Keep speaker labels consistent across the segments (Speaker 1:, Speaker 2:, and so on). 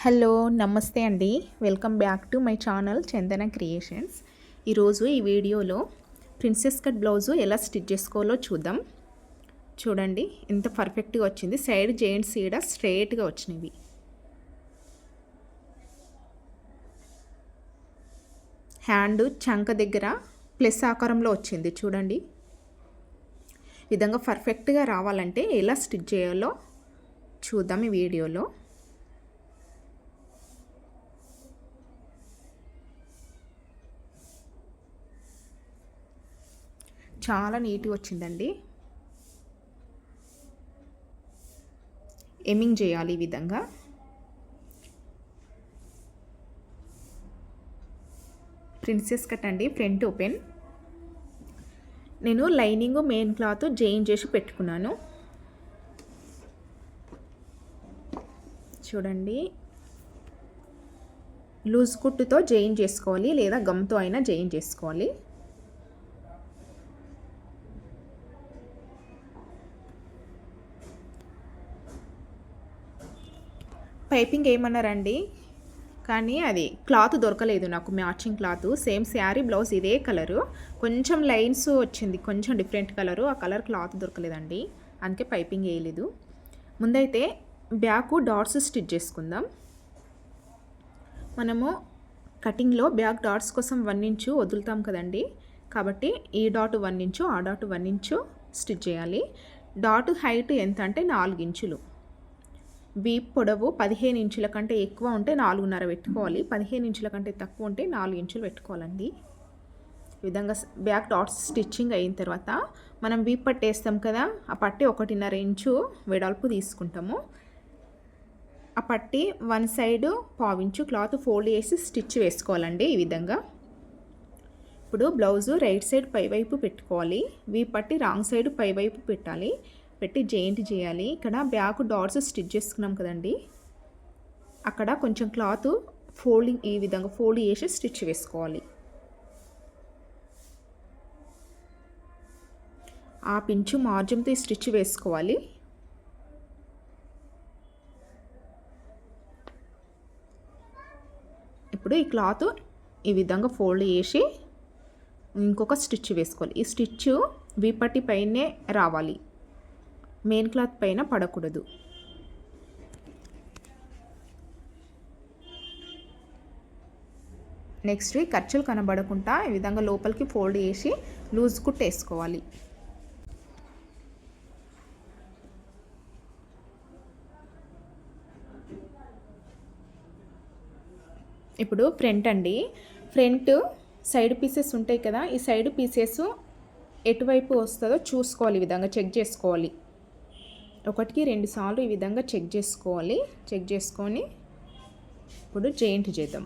Speaker 1: Hello నమస్తే అండి. Welcome back to my channel Chandana creations. ఈరోజు ఈ వీడియోలో ప్రిన్సెస్ కట్ బ్లౌజు ఎలా స్టిచ్ చేసుకోవాలో చూద్దాం. చూడండి ఎంత పర్ఫెక్ట్గా వచ్చింది. సైడ్ జెయింట్స్ ఈడ స్ట్రైట్గా వచ్చినవి. హ్యాండ్ చంక దగ్గర ప్లస్ ఆకారంలో వచ్చింది. చూడండి. విధంగా పర్ఫెక్ట్గా రావాలంటే ఎలా స్టిచ్ చేయాలో చూద్దాం ఈ వీడియోలో. చాలా నీట్గా వచ్చిందండి. ఎమింగ్ చేయాలి ఈ విధంగా. ప్రిన్సెస్ కట్ అండి ఫ్రంట్ ఓపెన్. నేను లైనింగ్ మెయిన్ క్లాత్ జైన్ చేసి పెట్టుకున్నాను. చూడండి. లూజ్ కుట్టుతో జైన్ చేసుకోవాలి లేదా గమ్తో అయినా జైన్ చేసుకోవాలి. పైపింగ్ ఏమన్నారండి? కానీ అది క్లాత్ దొరకలేదు నాకు matching cloth. Same sari blouse ఇదే కలరు. కొంచెం లైన్స్ వచ్చింది కొంచెం డిఫరెంట్ కలరు. ఆ కలర్ క్లాత్ దొరకలేదండి. అందుకే పైపింగ్ వేయలేదు. ముందైతే బ్యాక్ డాట్స్ స్టిచ్ చేసుకుందాం. మనము కటింగ్లో బ్యాక్ డాట్స్ కోసం వన్ ఇంచు వదులుతాం కదండి. కాబట్టి ఈ డాట్ వన్ ఇంచు ఆ డాట్ వన్ ఇంచు స్టిచ్ చేయాలి. డాట్ హైట్ ఎంత అంటే నాలుగు ఇంచులు. వీప్ పొడవు పదిహేను ఇంచుల కంటే ఎక్కువ ఉంటే నాలుగున్నర పెట్టుకోవాలి. పదిహేను ఇంచుల కంటే తక్కువ ఉంటే నాలుగు ఇంచులు పెట్టుకోవాలండి. ఈ విధంగా బ్యాక్ డాట్స్ స్టిచ్చింగ్ అయిన తర్వాత మనం వీప్ పట్టేస్తాం కదా ఆ పట్టి ఒకటిన్నర ఇంచు వెడల్పు తీసుకుంటాము. ఆ పట్టి వన్ సైడ్ పావించు క్లాత్ ఫోల్డ్ చేసి స్టిచ్ వేసుకోవాలండి ఈ విధంగా. ఇప్పుడు బ్లౌజు రైట్ సైడ్ పైవైపు పెట్టుకోవాలి. వీ పట్టి రాంగ్ సైడ్ పైవైపు పెట్టాలి. పెట్టి జెయింట్ చేయాలి. ఇక్కడ బ్యాక్ డాట్స్ స్టిచ్ చేసుకున్నాం కదండి. అక్కడ కొంచెం క్లాత్ ఫోల్డింగ్ ఈ విధంగా ఫోల్డ్ చేసి స్టిచ్ వేసుకోవాలి. ఆ పించు మార్జంతో ఈ స్టిచ్ వేసుకోవాలి. ఇప్పుడు ఈ క్లాత్ ఈ విధంగా ఫోల్డ్ చేసి ఇంకొక స్టిచ్ వేసుకోవాలి. ఈ స్టిచ్ వీపట్టి పైనే రావాలి. మెయిన్ క్లాత్ పైన పడకూడదు. నెక్స్ట్ ఖర్చులు కనబడకుండా ఈ విధంగా లోపలికి ఫోల్డ్ చేసి లూజ్ కుట్టేసుకోవాలి ఇప్పుడు ఫ్రంట్ అండి. ఫ్రంట్ సైడ్ పీసెస్ ఉంటాయి కదా ఈ సైడ్ పీసెస్ ఎటువైపు వస్తుందో చూసుకోవాలి ఈ విధంగా చెక్ చేసుకోవాలి. ఒకటికి రెండు సార్లు ఈ విధంగా చెక్ చేసుకోవాలి. చెక్ చేసుకొని ఇప్పుడు జాయింట్ చేద్దాం.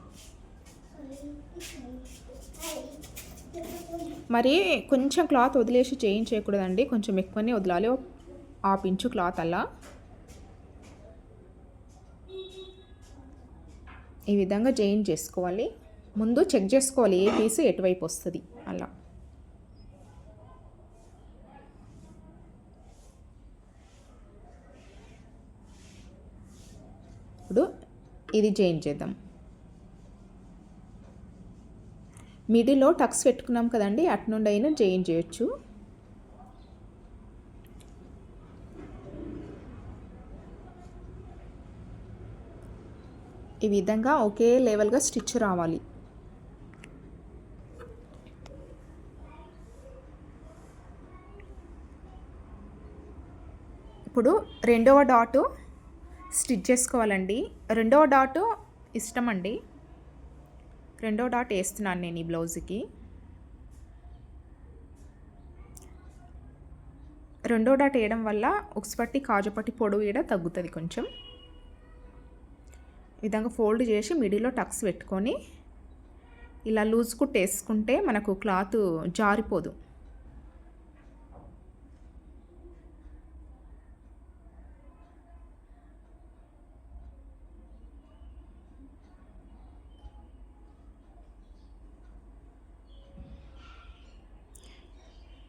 Speaker 1: మరి కొంచెం క్లాత్ వదిలేసి జెయింట్ చేయకూడదండి. కొంచెం ఎక్కువనే వదలాలి. ఆ పించు క్లాత్ అలా. ఈ విధంగా జాయిన్ చేసుకోవాలి. ముందు చెక్ చేసుకోవాలి. ఏ పీస్ ఎటువైపు వస్తుంది? అలా ఇప్పుడు ఇది చేంజ్ చేద్దాం. మిడిల్లో టక్స్ పెట్టుకున్నాం కదండి అటు నుండి అయినా చేంజ్ చేయొచ్చు. ఈ విధంగా ఒకే లెవెల్గా స్టిచ్ రావాలి. ఇప్పుడు రెండవ డాటు స్టిచ్ చేసుకోవాలండి. రెండవ డాట్ ఇష్టం అండి రెండో డాట్ వేస్తున్నాను నేను ఈ బ్లౌజ్కి. రెండో డాట్ వేయడం వల్ల ఉక్స్పట్టి కాజుపట్టి పొడవు వేయడం తగ్గుతుంది కొంచెం. విధంగా ఫోల్డ్ చేసి మిడిల్లో టక్స్ పెట్టుకొని ఇలా లూజ్ కుట్ వేసుకుంటే మనకు క్లాత్ జారిపోదు.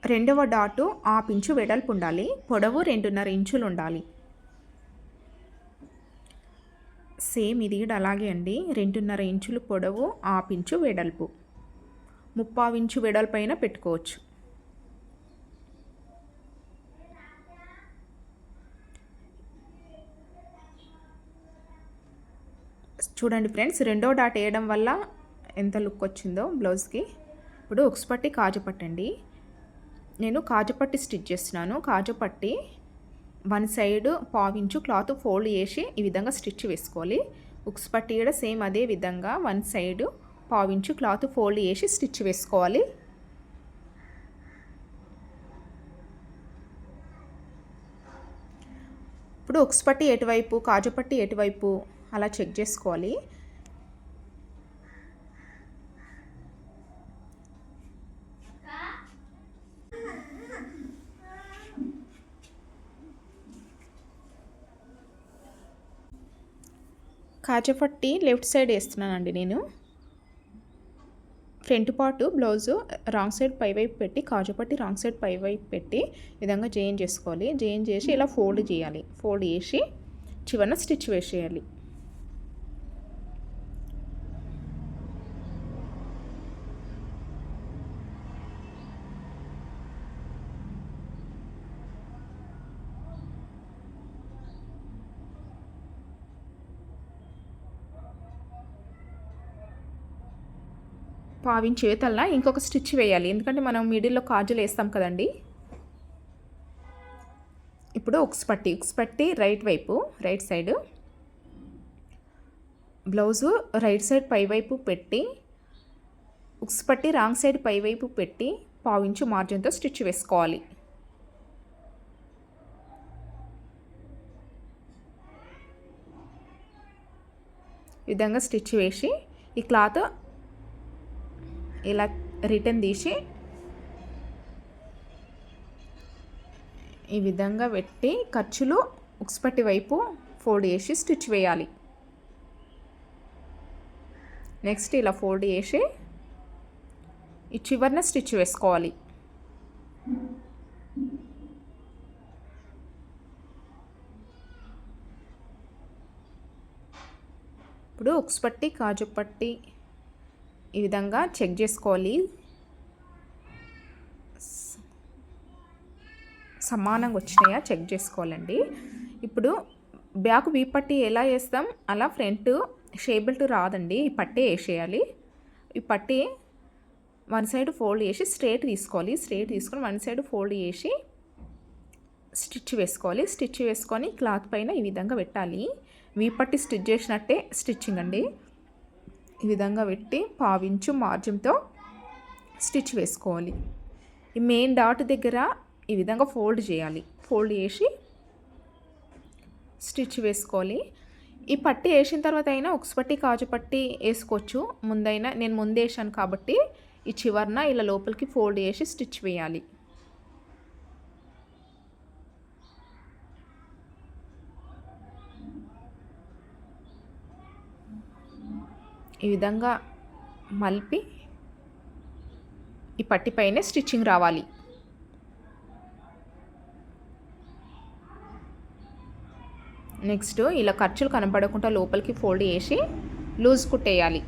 Speaker 1: రెండవ డాటు ఆపించు వెడల్పు ఉండాలి పొడవు రెండున్నర ఇంచులు ఉండాలి సేమ్ ఇది కూడా అలాగే అండి. రెండున్నర ఇంచులు పొడవు ఆపించు వెడల్పు. ముప్పావు ఇంచు వెడల్పైన పెట్టుకోవచ్చు. చూడండి ఫ్రెండ్స్ రెండో డాట్ వేయడం వల్ల ఎంత లుక్ వచ్చిందో బ్లౌజ్కి. ఇప్పుడు ఉక్స్ పట్టి కాజు పట్టండి. నేను కాజుపట్టి స్టిచ్ చేస్తున్నాను. కాజుపట్టి వన్ సైడ్ పావించు క్లాత్ ఫోల్డ్ చేసి ఈ విధంగా స్టిచ్ వేసుకోవాలి. ఉక్స్ పట్టి కూడా సేమ్ అదే విధంగా వన్ సైడ్ పావించు క్లాత్ ఫోల్డ్ చేసి స్టిచ్ వేసుకోవాలి. ఇప్పుడు ఉక్స్ పట్టి ఎటువైపు కాజు పట్టి ఎటువైపు అలా చెక్ చేసుకోవాలి. కాజపట్టి లెఫ్ట్ సైడ్ వేస్తున్నానండి నేను. Front part blouse wrong side పైవైపు పెట్టి కాజపట్టి రాంగ్ సైడ్ పైవైపు పెట్టి విధంగా జైన్ చేసుకోవాలి. జైన్ చేసి ఇలా ఫోల్డ్ చేయాలి. ఫోల్డ్ చేసి చివరన స్టిచ్ వేసేయాలి. పావించి చేతల్లా ఇంకొక స్టిచ్ వేయాలి. ఎందుకంటే మనం మిడిల్లో కాజులు వేస్తాం కదండి. ఇప్పుడు ఉక్స్ పట్టి ఉక్స్ పట్టి రైట్ వైపు right side. Blouse right side పైవైపు పెట్టి ఉక్స్ పట్టి రాంగ్ సైడ్ పైవైపు పెట్టి పావించు మార్జిన్తో స్టిచ్ వేసుకోవాలి. విధంగా స్టిచ్ వేసి ఈ క్లాత్ ఇలా రిటర్న్ తీసి ఈ విధంగా పెట్టి ఖర్చులు ఉక్స్పట్టి వైపు ఫోల్డ్ చేసి స్టిచ్ వేయాలి. నెక్స్ట్ ఇలా ఫోల్డ్ చేసి ఈ చివరిన స్టిచ్ వేసుకోవాలి. ఇప్పుడు ఉక్స్ పట్టి కాజు పట్టి ఈ విధంగా చెక్ చేసుకోవాలి. సమానంగా వచ్చినాయా చెక్ చేసుకోవాలండి. ఇప్పుడు బ్యాక్ వీ పట్టి ఎలా వేస్తాం? అలా ఫ్రంట్ షేబెల్ట్ రాదండి. ఈ పట్టే వేసేయాలి. ఈ పట్టి వన్ సైడ్ ఫోల్డ్ చేసి స్ట్రేట్ తీసుకోవాలి. స్ట్రేట్ తీసుకొని వన్ సైడ్ ఫోల్డ్ చేసి స్టిచ్ వేసుకోవాలి. స్టిచ్ వేసుకొని క్లాత్ పైన ఈ విధంగా పెట్టాలి. వీ పట్టి స్టిచ్ చేసినట్టే స్టిచ్చింగ్ అండి. ఈ విధంగా పెట్టి పావించు మార్జిన్తో స్టిచ్ వేసుకోవాలి. ఈ మెయిన్ డాట్ దగ్గర ఈ విధంగా ఫోల్డ్ చేయాలి. ఫోల్డ్ చేసి స్టిచ్ వేసుకోవాలి. ఈ పట్టి వేసిన తర్వాత అయినా ఉక్స్ పట్టి కాజు పట్టి వేసుకోవచ్చు. ముందైనా నేను ముందు వేసాను కాబట్టి ఈ చివరన ఇలా లోపలికి ఫోల్డ్ చేసి స్టిచ్ వేయాలి. ఈ విధంగా మలిపి ఈ పట్టిపైనే స్టిచ్చింగ్ రావాలి. నెక్స్ట్ ఇలా ఖర్చులు కనపడకుండా లోపలికి ఫోల్డ్ చేసి లూజ్ కుట్టేయాలి.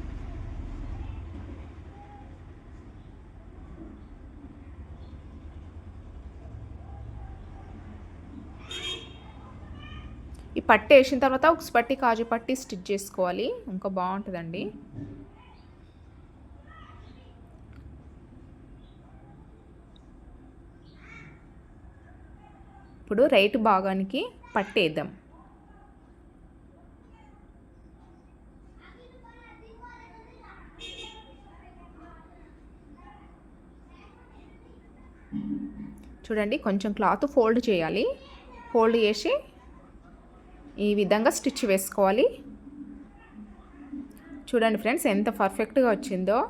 Speaker 1: పట్టి వేసిన తర్వాత ఒక పట్టి కాజు పట్టి స్టిచ్ చేసుకోవాలి. ఇంకా బాగుంటుందండి. ఇప్పుడు రైట్ భాగానికి పట్టేద్దాం. చూడండి కొంచెం క్లాత్ ఫోల్డ్ చేయాలి. ఫోల్డ్ చేసి ఈ విధంగా స్టిచ్ వేసుకోవాలి. చూడండి ఫ్రెండ్స్ ఎంత పర్ఫెక్ట్గా వచ్చిందో.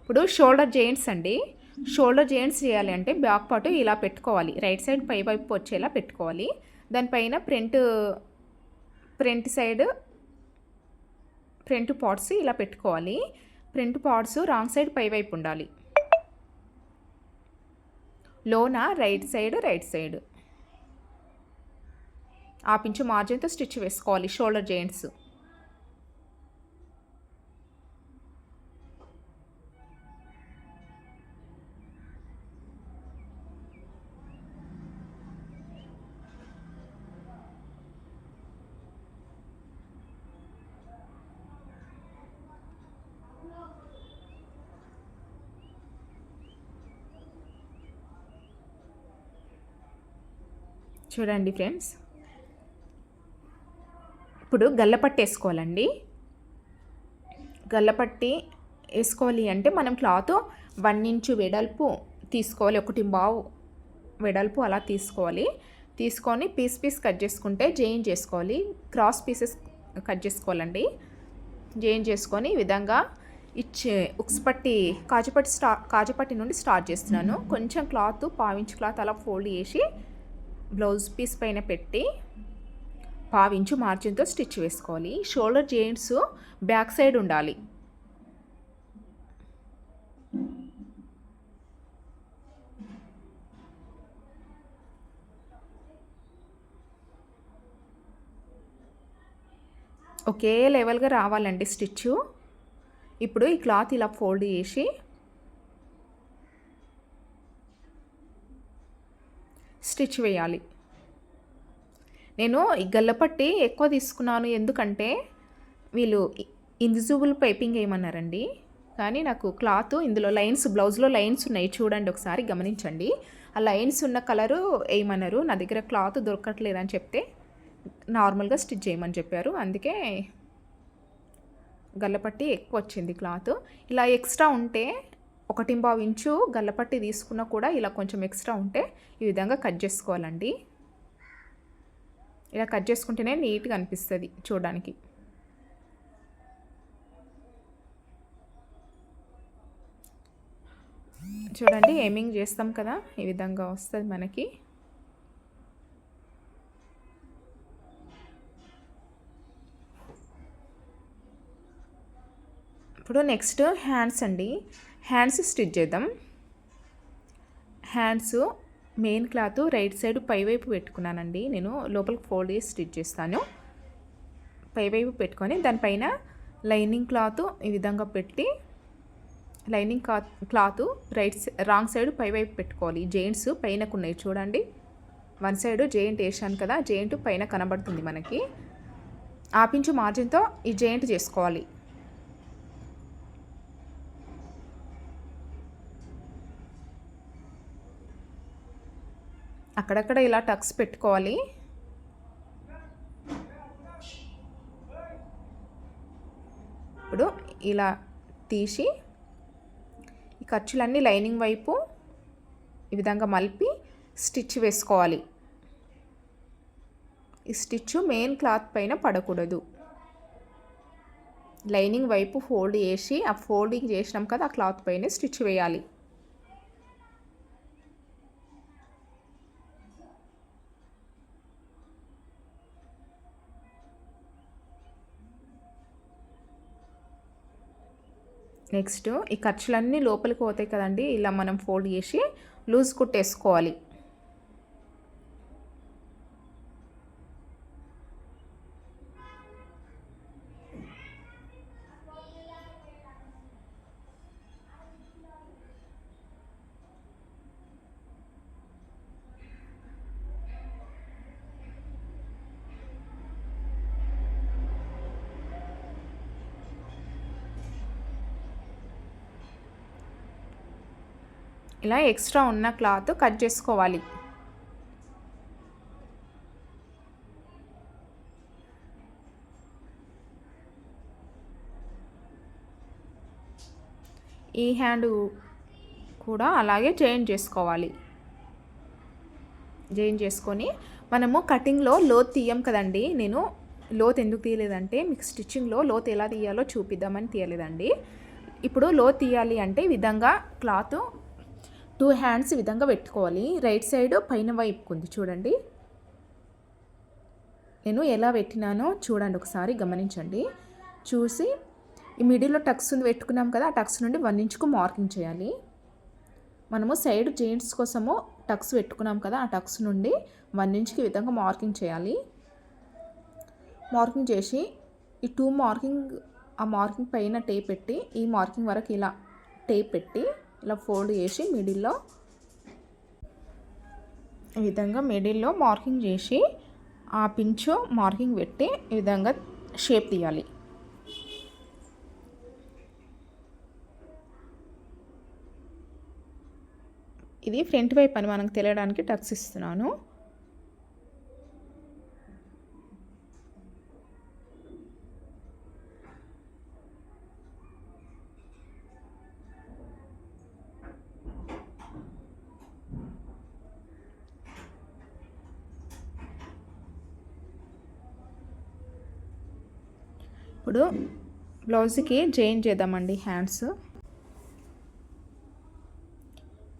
Speaker 1: ఇప్పుడు షోల్డర్ జెయింట్స్ అండి. షోల్డర్ జెయింట్స్ చేయాలి అంటే బ్యాక్ పార్ట్ ఇలా పెట్టుకోవాలి. రైట్ సైడ్ పై వైపు వచ్చేలా పెట్టుకోవాలి. దానిపైన front front side front parts ఇలా పెట్టుకోవాలి. ఫ్రంట్ పార్ట్స్ రాంగ్ సైడ్ పై వైపు ఉండాలి. లోన రైట్ సైడ్ రైట్ సైడ్. ఆపించు మార్జిన్తో స్టిచ్ వేసుకోవాలి షోల్డర్ జాయింట్స్ చూడండి ఫ్రెండ్స్. ఇప్పుడు గల్లపట్టి వేసుకోవాలండి. గల్లపట్టి వేసుకోవాలి అంటే మనం క్లాత్ వన్ ఇంచు వెడల్పు తీసుకోవాలి. ఒకటి బావు వెడల్పు అలా తీసుకోవాలి. తీసుకొని పీస్ పీస్ కట్ చేసుకుంటే జైన్ చేసుకోవాలి. క్రాస్ పీసెస్ కట్ చేసుకోవాలండి. జైన్ చేసుకొని ఈ విధంగా ఇచ్చే ఉక్స్ పట్టి కాజుపట్టి స్టా కాజుపట్టి నుండి స్టార్ట్ చేస్తున్నాను. కొంచెం క్లాత్ పావించి క్లాత్ అలా ఫోల్డ్ చేసి బ్లౌజ్ పీస్ పైన పెట్టి పావించు మార్జిన్తో స్టిచ్ వేసుకోవాలి. షోల్డర్ జాయింట్స్ బ్యాక్ సైడ్ ఉండాలి. ఒకే లెవెల్గా రావాలండి స్టిచ్ ఇప్పుడు ఈ క్లాత్ ఇలా ఫోల్డ్ చేసి స్టిచ్ వేయాలి. నేను ఈ గల్లపట్టి ఎక్కువ తీసుకున్నాను ఎందుకంటే వీళ్ళు ఇన్విజిబుల్ పైపింగ్ వేయమన్నారండి కానీ నాకు క్లాత్ ఇందులో లైన్స్ బ్లౌజ్లో లైన్స్ ఉన్నాయి. చూడండి ఒకసారి గమనించండి. ఆ లైన్స్ ఉన్న కలరు వేయమన్నారు నా దగ్గర క్లాత్ దొరకట్లేదని చెప్తే నార్మల్గా స్టిచ్ చేయమని చెప్పారు. అందుకే గల్లపట్టి ఎక్కువ వచ్చింది క్లాత్. ఇలా ఎక్స్ట్రా ఉంటే ఒకటింబావు ఇంచు గల్లపట్టి తీసుకున్నా కూడా ఇలా కొంచెం ఎక్స్ట్రా ఉంటే ఈ విధంగా కట్ చేసుకోవాలండి. ఇలా కట్ చేసుకుంటేనే నీట్గా అనిపిస్తుంది చూడడానికి. చూడండి ఏమింగ్ చేస్తాం కదా ఈ విధంగా వస్తుంది మనకి. ఇప్పుడు నెక్స్ట్ హ్యాండ్స్ అండి. హ్యాండ్స్ స్టిచ్ చేద్దాం. Hands main cloth right side పైవైపు పెట్టుకున్నానండి. నేను లోపలికి ఫోల్డ్ చేసి స్టిచ్ చేస్తాను. పైవైపు పెట్టుకొని దానిపైన లైనింగ్ క్లాత్ ఈ విధంగా పెట్టి lining cloth cloth right wrong side పైవైపు పెట్టుకోవాలి. జెయింట్స్ పైనకు ఉన్నాయి చూడండి. వన్ సైడ్ జెయింట్ వేసాను కదా జెయింట్ పైన కనబడుతుంది మనకి. ఆపించు మార్జిన్తో ఈ జెయింట్ చేసుకోవాలి. అక్కడక్కడ ఇలా టక్స్ పెట్టుకోవాలి. ఇప్పుడు ఇలా తీసి ఈ ఖర్చులన్నీ లైనింగ్ వైపు ఈ విధంగా మలిపి స్టిచ్ వేసుకోవాలి. ఈ స్టిచ్ మెయిన్ క్లాత్ పైన పడకూడదు. లైనింగ్ వైపు ఫోల్డ్ చేసి ఆ ఫోల్డింగ్ చేసినాం కదా ఆ క్లాత్ పైన స్టిచ్ వేయాలి. నెక్స్ట్ ఈ ఖర్చులన్నీ లోపలికి పోతాయి కదండి ఇలా మనం ఫోల్డ్ చేసి లూజ్ కుట్టేసుకోవాలి. ఇలా ఎక్స్ట్రా ఉన్న క్లాత్ కట్ చేసుకోవాలి. ఈ హ్యాండ్ కూడా అలాగే జాయిన్ చేసుకోవాలి. జాయిన్ చేసుకొని మనము కటింగ్లో లోత్ తీయం కదండి. నేను లోత్ ఎందుకు తీయలేదంటే మీకు స్టిచ్చింగ్లో లోత్ ఎలా తీయాలో చూపిద్దామని తీయలేదండి. ఇప్పుడు లోత్ తీయాలి అంటే విధంగా క్లాత్ టూ హ్యాండ్స్ విధంగా పెట్టుకోవాలి. రైట్ సైడ్ పైన వైపుకుంది చూడండి. నేను ఎలా పెట్టినానో చూడండి ఒకసారి గమనించండి. చూసి ఈ మిడిల్లో టక్స్ ఉంది పెట్టుకున్నాం కదా ఆ టక్స్ నుండి వన్ ఇంచుకు మార్కింగ్ చేయాలి. మనము సైడ్ జెయింట్స్ కోసము టక్స్ పెట్టుకున్నాం కదా ఆ టక్స్ నుండి వన్ ఇంచ్కి విధంగా మార్కింగ్ చేయాలి. మార్కింగ్ చేసి ఈ టూ మార్కింగ్ ఆ మార్కింగ్ పైన టేప్ పెట్టి ఈ మార్కింగ్ వరకు ఇలా టేప్ పెట్టి ఇలా ఫోల్డ్ చేసి మిడిల్లో ఈ విధంగా మిడిల్లో మార్కింగ్ చేసి ఆ పించు మార్కింగ్ పెట్టి ఈ విధంగా షేప్ తీయాలి. ఇది ఫ్రంట్ వైపు అని మనకు తెలియడానికి టక్స్ ఇస్తున్నాను. ఇప్పుడు బ్లౌజ్కి జాయిన్ చేద్దామండి హ్యాండ్స్.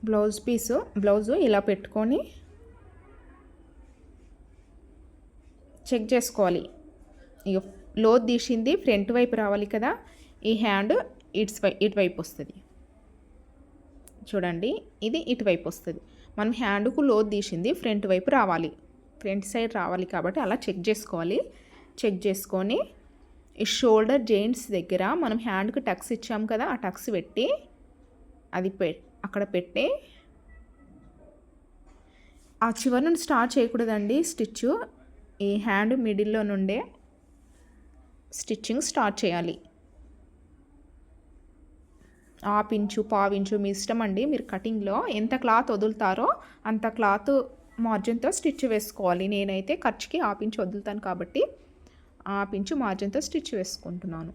Speaker 1: బ్లౌజ్ పీసు బ్లౌజు ఇలా పెట్టుకొని చెక్ చేసుకోవాలి. ఇక లోత్ తీసింది ఫ్రంట్ వైపు రావాలి కదా ఈ హ్యాండ్ ఇట్స్ వై ఇటువైపు వస్తుంది. చూడండి ఇది ఇటువైపు వస్తుంది. మనం హ్యాండ్కు లోత్ తీసింది ఫ్రంట్ వైపు రావాలి. ఫ్రంట్ సైడ్ రావాలి కాబట్టి అలా చెక్ చేసుకోవాలి. చెక్ చేసుకొని ఈ షోల్డర్ జెయింట్స్ దగ్గర మనం హ్యాండ్కి టక్స్ ఇచ్చాం కదా ఆ టక్స్ పెట్టి అది పె అక్కడ పెట్టి. ఆ చివరి నుండి స్టార్ట్ చేయకూడదండి స్టిచ్ ఈ హ్యాండ్ మిడిల్లో నుండే స్టిచ్చింగ్ స్టార్ట్ చేయాలి. హాఫ్ ఇంచు మీ ఇష్టం అండి. మీరు కటింగ్లో ఎంత క్లాత్ వదులుతారో అంత క్లాత్ మార్జిన్తో స్టిచ్ వేసుకోవాలి. నేనైతే ఖర్చుకి హాఫ్ ఇంచు వదులుతాను కాబట్టి హాఫ్ ఇంచు మార్జిన్తో స్టిచ్ వేసుకుంటున్నాను.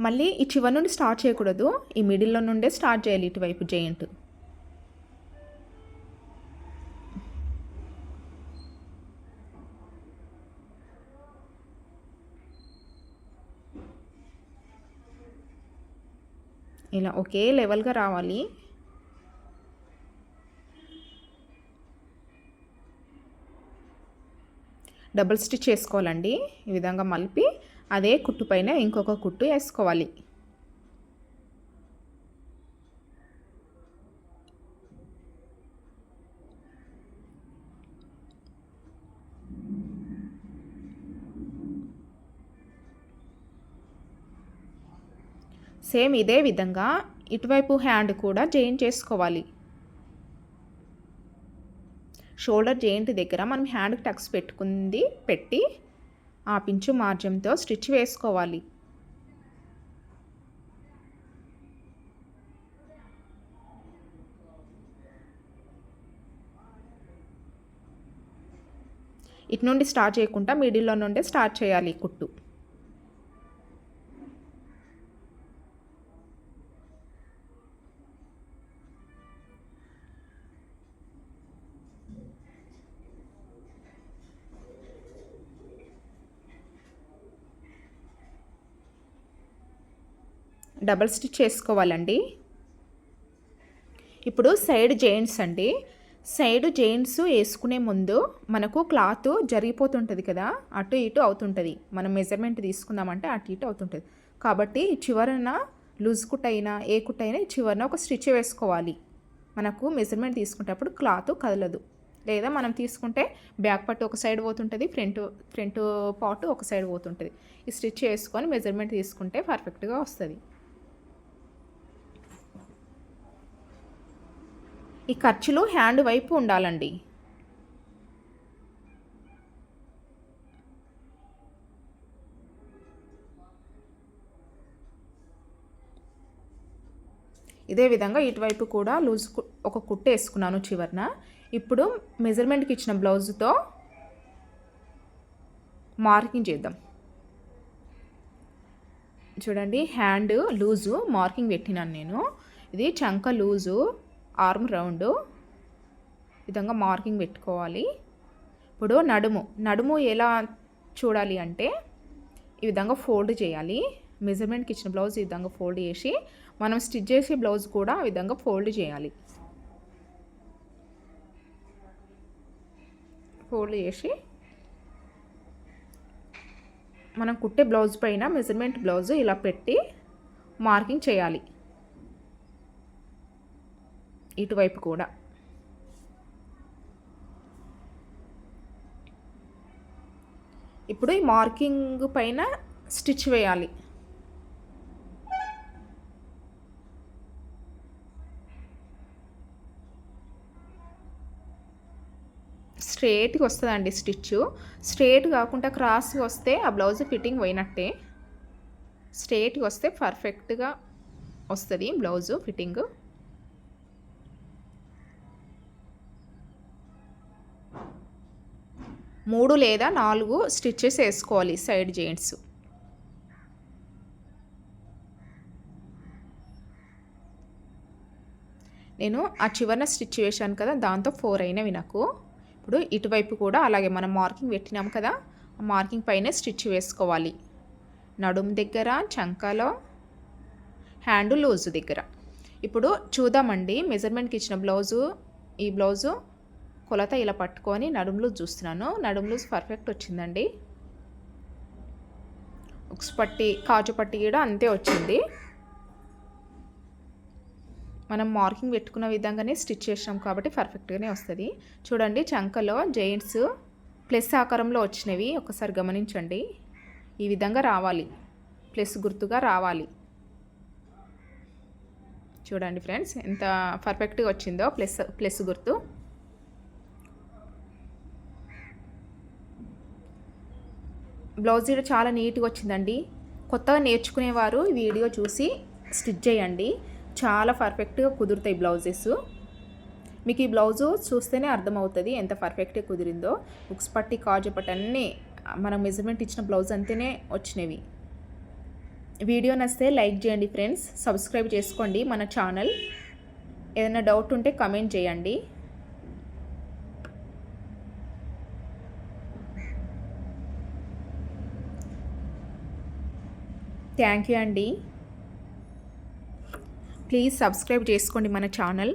Speaker 1: మళ్ళీ ఈ చివరి నుండి స్టార్ట్ చేయకూడదు. ఈ మిడిల్లో నుండే స్టార్ట్ చేయాలి ఇటువైపు జెయింట్. ఇలా ఒకే లెవెల్గా రావాలి. డబుల్ స్టిచ్ చేసుకోవాలండి. ఈ విధంగా మలిపి అదే కుట్టు పైన ఇంకొక కుట్టు వేసుకోవాలి. సేమ్ ఇదే విధంగా ఇటువైపు హ్యాండ్ కూడా జాయిన్ చేసుకోవాలి. షోల్డర్ జాయింట్ దగ్గర మనం హ్యాండ్కి టక్స్ పెట్టుకుంది పెట్టి ఆ పించు మార్జంతో స్టిచ్ వేసుకోవాలి. ఇటు నుండి స్టార్ట్ చేయకుండా మిడిల్లో నుండే స్టార్ట్ చేయాలి కుట్టు. డబల్ స్టిచ్ చేసుకోవాలండి. ఇప్పుడు సైడ్ జెయింట్స్ అండి. సైడ్ జెయింట్స్ వేసుకునే ముందు మనకు క్లాత్ జరిగిపోతుంటుంది కదా అటు ఇటు అవుతుంటుంది. మనం మెజర్మెంట్ తీసుకుందామంటే అటు ఇటు అవుతుంటుంది. కాబట్టి చివరన లూజ్ కుట్ అయినా ఏ కుట్ అయినా చివరన ఒక స్టిచ్ వేసుకోవాలి. మనకు మెజర్మెంట్ తీసుకునేటప్పుడు క్లాత్ కదలదు. లేదా మనం తీసుకుంటే బ్యాక్ పట్టు ఒక సైడ్ పోతుంటుంది ఫ్రంట్ ఫ్రంట్ పాటు ఒక సైడ్ పోతుంటుంది. ఈ స్టిచ్ వేసుకొని మెజర్మెంట్ తీసుకుంటే పర్ఫెక్ట్గా వస్తుంది. ఈ ఖర్చులు హ్యాండ్ వైపు ఉండాలండి. ఇదే విధంగా ఇటువైపు కూడా లూజ్ ఒక కుట్టు వేసుకున్నాను చివరిన. ఇప్పుడు మెజర్మెంట్కి ఇచ్చిన బ్లౌజ్తో మార్కింగ్ చేద్దాం. చూడండి హ్యాండ్ లూజు మార్కింగ్ పెట్టినాను నేను. ఇది చంక లూజు. Arm round. విధంగా మార్కింగ్ పెట్టుకోవాలి. ఇప్పుడు నడుము. నడుము ఎలా చూడాలి అంటే ఈ విధంగా ఫోల్డ్ చేయాలి. మెజర్మెంట్కి ఇచ్చిన బ్లౌజ్ ఈ విధంగా ఫోల్డ్ చేసి మనం స్టిచ్ చేసే బ్లౌజ్ కూడా ఆ విధంగా ఫోల్డ్ చేయాలి. ఫోల్డ్ చేసి మనం కుట్టే బ్లౌజ్ పైన మెజర్మెంట్ బ్లౌజ్ ఇలా పెట్టి మార్కింగ్ చేయాలి. ఇటువైపు కూడా. ఇప్పుడు ఈ మార్కింగ్ పైన స్టిచ్ వేయాలి. స్ట్రేట్గా వస్తుందండి స్టిచ్. స్ట్రేట్ కాకుండా క్రాస్గా వస్తే ఆ బ్లౌజ్ ఫిట్టింగ్ పోయినట్టే. స్ట్రేట్గా వస్తే పర్ఫెక్ట్గా వస్తుంది బ్లౌజు ఫిట్టింగ్. మూడు లేదా నాలుగు స్టిచ్చెస్ వేసుకోవాలి సైడ్ జాయింట్స్. నేను ఆ చివరన స్టిచ్ వేశాను కదా దాంతో ఫోర్ అయినవి నాకు. ఇప్పుడు ఇటువైపు కూడా అలాగే మనం మార్కింగ్ పెట్టినాం కదా ఆ మార్కింగ్ పైన స్టిచ్ వేసుకోవాలి. నడుము దగ్గర చంకలో హ్యాండ్ లూజు దగ్గర. ఇప్పుడు చూద్దామండి మెజర్మెంట్కి ఇచ్చిన బ్లౌజు ఈ బ్లౌజు కొలత ఇలా పట్టుకొని నడుము లూజ్ చూస్తున్నాను. నడుము లూజ్ పర్ఫెక్ట్ వచ్చిందండి. ఉక్స్ పట్టి కాజు పట్టి కూడా అంతే వచ్చింది. మనం మార్కింగ్ పెట్టుకున్న విధంగానే స్టిచ్ చేసాం కాబట్టి పర్ఫెక్ట్గానే వస్తుంది. చూడండి చంకలో జైంట్స్ ప్లస్ ఆకారంలో వచ్చినవి. ఒకసారి గమనించండి. ఈ విధంగా రావాలి. ప్లస్ గుర్తుగా రావాలి. చూడండి ఫ్రెండ్స్ ఎంత పర్ఫెక్ట్గా వచ్చిందో ప్లస్ ప్లస్ గుర్తు. బ్లౌజ్ కూడా చాలా నీట్గా వచ్చిందండి. కొత్తగా నేర్చుకునేవారు ఈ వీడియో చూసి స్టిచ్ చేయండి. చాలా పర్ఫెక్ట్గా కుదురుతాయి బ్లౌజెస్. మీకు ఈ బ్లౌజు చూస్తేనే అర్థమవుతుంది ఎంత పర్ఫెక్ట్గా కుదిరిందో. బుక్స్ పట్టి కాజు పట్టి అన్నీ మనం మెజర్మెంట్ ఇచ్చిన బ్లౌజ్ అంతేనే వచ్చినవి. వీడియో నచ్చితే లైక్ చేయండి ఫ్రెండ్స్. సబ్స్క్రైబ్ చేసుకోండి మన ఛానల్. ఏదైనా డౌట్ ఉంటే కమెంట్ చేయండి. థ్యాంక్ యూ అండి. ప్లీజ్ సబ్స్క్రైబ్ చేసుకోండి మన ఛానల్.